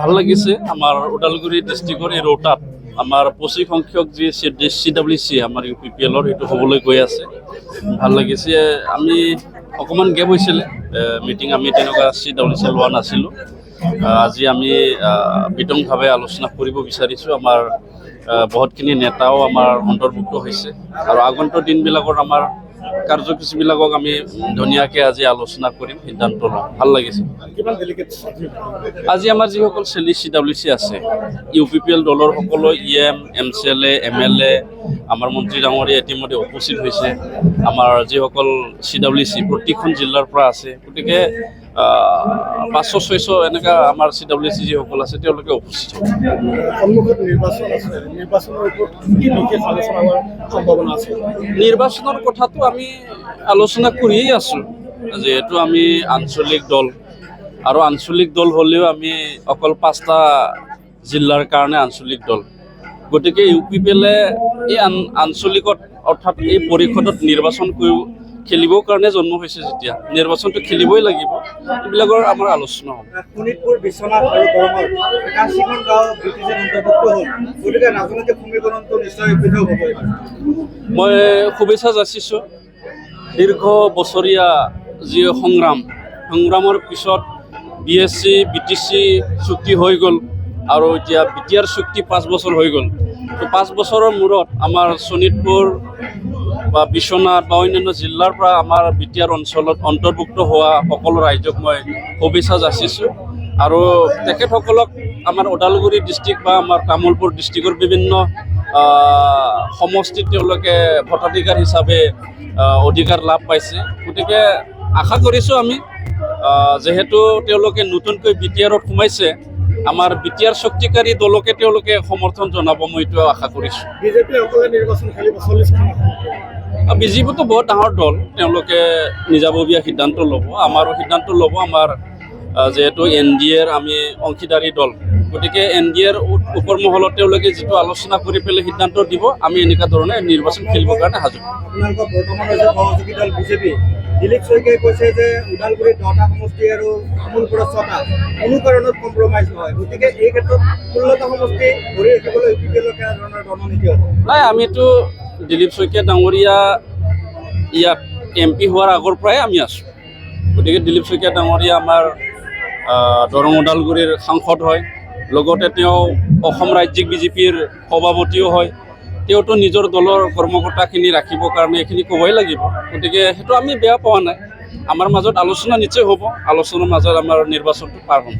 ভালো লাগিছে। আমাৰ ওদালগুৰি ডিষ্ট্ৰিক্টৰ এই ৰৌতাত আমাৰ পঁচিছ সংখ্যক যি চি ডাব্লিউ চি আমাৰ ইউ পি পি এলৰ সেইটো হ'বলৈ গৈ আছে। ভালো লাগিছে। আমি অকণমান গেপ হৈছিলে। মিটিং আমি তেনেকুৱা চি ডাব্লিউ চি লোৱা নাছিলোঁ। আজি আমি বিতংভাৱে আলোচনা কৰিব বিচাৰিছোঁ। আমাৰ বহুতখিনি নেতাও আমাৰ অন্তৰ্ভুক্ত হৈছে। আৰু আগন্তুক দিনবিলাকত আমাৰ কাৰ্যসূচীবিলাকক আমি ধুনীয়াকৈ আজি আলোচনা কৰিম সিদ্ধান্ত ল'ম। ভালো লাগিছে। আজি আমাৰ যিসকল চেলি চি ডাব্লিউ চি আছে ইউ পি পি এল দলৰ সকলো E M M C L A M L A আমাৰ মন্ত্ৰী ডাঙৰীয়া ইতিমধ্যে উপস্থিত হৈছে। আমাৰ যিসকল চি ডাব্লিউ চি প্ৰতিখন জিলাৰ পৰা আছে। গতিকে পাঁচশো ছয়শো এনেকুৱা আমাৰ চি ডাব্লিউ চি যিসকল আছে। তেওঁলোকে উপস্থিত হ'ব নিৰ্বাচনৰ কথাটো আমি আলোচনা কৰিয়েই আছোঁ। যিহেতু আমি আঞ্চলিক দল। আৰু আঞ্চলিক দল হ'লেও আমি অকল পাঁচটা জিলাৰ কাৰণে আঞ্চলিক দল। গতিকে ইউ পি পি এলে এই আঞ্চলিকত অৰ্থাৎ এই পৰিষদত নিৰ্বাচন কৰিব খেলিবৰ কাৰণে জন্ম হৈছে যেতিয়া। নিৰ্বাচনটো খেলিবই লাগিব। এইবিলাকৰ আমাৰ আলোচনা হ'ব। শোণিতপুৰ বিশ্বনাথ আৰু দৰঙৰ একাশীখন গাঁও ব্ৰিটিছে অন্তৰ্ভুক্ত হ'ল। গতিকে ৰাজনৈতিক সমীকৰণটো নিশ্চয় পৃথক হ'ব মই শুভেচ্ছা যাচিছোঁ। দীৰ্ঘ বছৰীয়া যি সংগ্ৰাম সংগ্ৰামৰ পিছত B S C B T C চুক্তি হৈ গ'ল আৰু এতিয়া বি টি আৰ চুক্তি পাঁচ বছৰ হৈ গ'ল। তো পাঁচ বছৰৰ মূৰত আমাৰ শোণিতপুৰ বা বিশ্বনাথ বা অন্যান্য জিলাৰ পৰা আমাৰ বি টি আৰ অঞ্চলত অন্তৰ্ভুক্ত হোৱা সকলো ৰাইজক মই শুভেচ্ছা যাচিছোঁ। আৰু তেখেতসকলক আমাৰ ওদালগুৰি ডিষ্ট্ৰিক্ট বা আমাৰ তামোলপুৰ ডিষ্ট্ৰিক্টৰ বিভিন্ন সমষ্টিত তেওঁলোকে ভোটাধিকাৰ হিচাপে অধিকাৰ লাভ পাইছে। গতিকে আশা কৰিছোঁ আমি যিহেতু তেওঁলোকে নতুনকৈ বি টি আৰত সোমাইছে, আমাৰ বি টি আৰ শক্তিকাৰী দলকে তেওঁলোকে সমৰ্থন জনাব মই এইটো আশা কৰিছোঁ। বিজেপি নিৰ্বাচন খেলিব চল্লিছখন বিজেপিটো বহুত ডাঙৰ দল তেওঁলোকে নিজাববীয়া সিদ্ধান্ত ল'ব। আমাৰো সিদ্ধান্ত ল'ব আমাৰ যিহেতু এন ডি এৰ আমি অংশীদাৰী দল। গতিকে এন ডি এৰ ওপৰ মহলত তেওঁলোকে যিটো আলোচনা কৰি পেলাই সিদ্ধান্ত দিব আমি এনেকুৱা ধৰণে নিৰ্বাচন খেলিবৰ কাৰণে সাজু। আপোনালোকৰ বৰ্তমানৰ যে সহযোগী দল বিজেপি। দিলীপ শইকীয়াই কৈছে যে ওদালগুৰিত দহটা সমষ্টি আৰু তামোলপুৰত ছটা। কোনো কাৰণত কম্প্ৰমাইজ নহয়। গতিকে এই ক্ষেত্ৰত ষোল্লটা সমষ্টি ধৰি ৰাখিবলৈ ইউ পি পি এলৰ কেনেধৰণৰ ৰণনীতি হ'ব নাই আমিতো দিলীপ শইকীয়া, ডাঙৰীয়া ইয়াত এম পি হোৱাৰ আগৰ পৰাই আমি আছোঁ। গতিকে দিলীপ শইকীয়া, ডাঙৰীয়া আমাৰ দৰং ওদালগুৰিৰ সাংসদ হয়। লগতে তেওঁ অসম ৰাজ্যিক বিজেপিৰ সভাপতিও হয়। তেওঁতো নিজৰ দলৰ কৰ্মকৰ্তাখিনি ৰাখিবৰ কাৰণে এইখিনি ক'বই লাগিব। গতিকে সেইটো আমি বেয়া পোৱা নাই। আমাৰ মাজত আলোচনা নিশ্চয় হ'ব। আলোচনাৰ মাজত আমাৰ নিৰ্বাচনটো পাৰ হ'ম।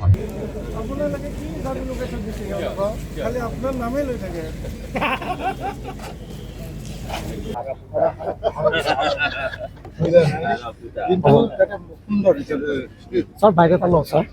স্যার বাইরে পালো স্যার